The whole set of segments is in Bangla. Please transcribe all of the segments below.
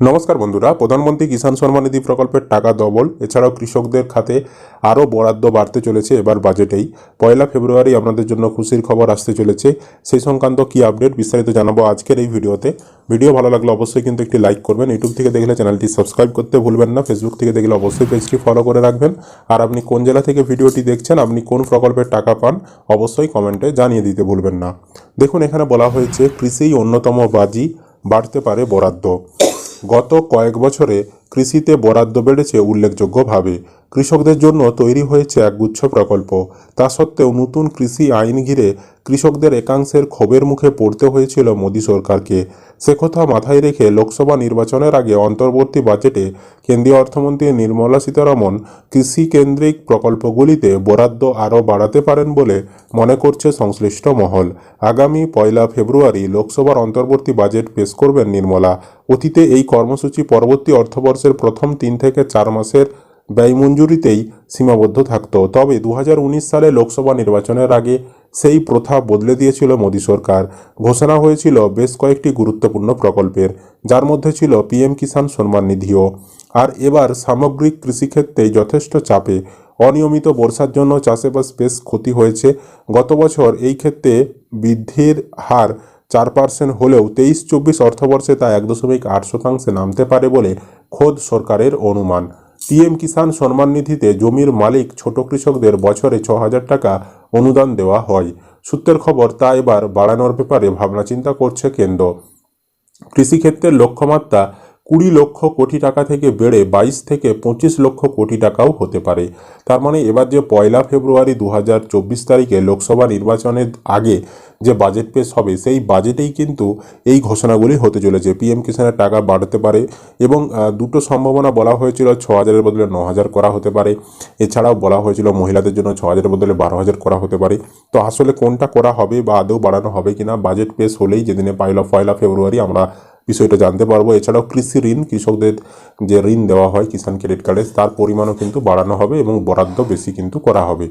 নমস্কার বন্ধুরা, প্রধানমন্ত্রী কিষাণ সম্মান নিধি প্রকল্পের টাকা ডবল, এছাড়াও কৃষকদের খাতে আরও বরাদ্দ বাড়তে চলেছে এবার বাজেটেই। পয়লা ফেব্রুয়ারি আপনাদের জন্য খুশির খবর আসতে চলেছে। সেই সংক্রান্ত কী আপডেট বিস্তারিত জানাব আজকের এই ভিডিওতে। ভিডিও ভালো লাগলে অবশ্যই কিন্তু একটি লাইক করবেন। ইউটিউব থেকে দেখলে চ্যানেলটি সাবস্ক্রাইব করতে ভুলবেন না। ফেসবুক থেকে দেখলে অবশ্যই পেজটি ফলো করে রাখবেন। আর আপনি কোন জেলা থেকে ভিডিওটি দেখছেন, আপনি কোন প্রকল্পের টাকা পান, অবশ্যই কমেন্টে জানিয়ে দিতে ভুলবেন না। দেখুন, এখানে বলা হয়েছে কৃষিই অন্যতম বাজি, বাড়তে পারে বরাদ্দ। গত কয়েক বছরে কৃষিতে বরাদ্দ বেড়েছে উল্লেখযোগ্যভাবে। কৃষকদের জন্য তৈরি হয়েছে একগুচ্ছ প্রকল্প। তা সত্ত্বেও নতুন কৃষি আইন ঘিরে কৃষকদের একাংশের ক্ষোভের মুখে পড়তে হয়েছিল মোদী সরকারকে। সে কথা মাথায় রেখে লোকসভা নির্বাচনের আগে অন্তর্বর্তী বাজেটে কেন্দ্রীয় অর্থমন্ত্রী নির্মলা সীতারমন কৃষি কেন্দ্রিক প্রকল্পগুলিতে বরাদ্দ আরও বাড়াতে পারেন বলে মনে করছে সংশ্লিষ্ট মহল। আগামী পয়লা ফেব্রুয়ারি লোকসভার অন্তর্বর্তী বাজেট পেশ করবেন নির্মলা। অতীতে এই কর্মসূচি পরবর্তী অর্থবর্ষের প্রথম তিন থেকে চার মাসের ব্যয় মঞ্জুরিতেই সীমাবদ্ধ থাকত। তবে দু হাজার উনিশ সালে লোকসভা নির্বাচনের আগে সেই প্রথা বদলে দিয়েছিল মোদী সরকার। ঘোষণা হয়েছিল বেশ কয়েকটি গুরুত্বপূর্ণ প্রকল্পের, যার মধ্যে ছিল পিএম কিষাণ সম্মান নিধিও। আর এবার সামগ্রিক কৃষিক্ষেত্রেই যথেষ্ট চাপে, অনিয়মিত বর্ষার জন্য চাষাবাস বেশ ক্ষতি হয়েছে। গত বছর এই ক্ষেত্রে বৃদ্ধির হার চার পার্সেন্ট হলেও তেইশ চব্বিশ অর্থবর্ষে তা এক দশমিক আট শতাংশে নামতে পারে বলে খোদ সরকারের অনুমান। পিএম কিষাণ সম্মান নিধিতে জমির মালিক ছোট কৃষকদের বছরে ছ হাজার টাকা অনুদান দেওয়া হয়। সূত্রের খবর, তা এবার বাড়ানোর ব্যাপারে ভাবনা চিন্তা করছে কেন্দ্র। কৃষিক্ষেত্রের লক্ষ্যমাত্রা কুড়ি লক্ষ কোটি টাকা থেকে বেড়ে বাইশ থেকে পঁচিশ লক্ষ কোটি টাকাও হতে পারে। তার মানে এবার যে পয়লা ফেব্রুয়ারি দু হাজার চব্বিশ তারিখে লোকসভা নির্বাচনের আগে যে বাজেট পেশ হবে, সেই বাজেটেই কিন্তু এই ঘোষণাগুলি হতে চলেছে। পিএম কিষাণের টাকা বাড়তে পারে এবং দুটো সম্ভাবনা বলা হয়েছিল ছ হাজারের বদলে ন হাজার করা হতে পারে। এছাড়াও বলা হয়েছিল মহিলাদের জন্য ছ হাজারের বদলে বারো হাজার করা হতে পারে। তো আসলে কোনটা করা হবে বা আদৌ বাড়ানো হবে কিনা, বাজেট পেশ হলেই যেদিনে পয়লা পয়লা ফেব্রুয়ারি আমরা বিষয়টা জানতে পারব। এছাড়াও কৃষি ঋণ, কৃষকদের যে ঋণ দেওয়া হয় কিষাণ ক্রেডিট কার্ডে, তার পরিমাণও কিন্তু বাড়ানো হবে এবং বরাদ্দ বেশি কিন্তু করা হবে।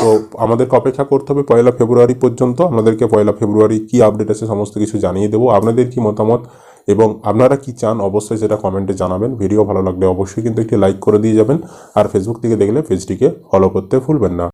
তো আমাদেরকে অপেক্ষা করতে হবে পয়লা ফেব্রুয়ারি পর্যন্ত। আমাদেরকে পয়লা ফেব্রুয়ারি কি আপডেট আছে সমস্ত কিছু জানিয়ে দেবো। আপনাদের কি মতামত এবং আপনারা কি চান অবশ্যই সেটা কমেন্টে জানাবেন। ভিডিও ভালো লাগলে অবশ্যই কিন্তু একটি লাইক করে দিয়ে যাবেন। আর ফেসবুক থেকে দেখলে পেজটিকে ফলো করতে ভুলবেন না।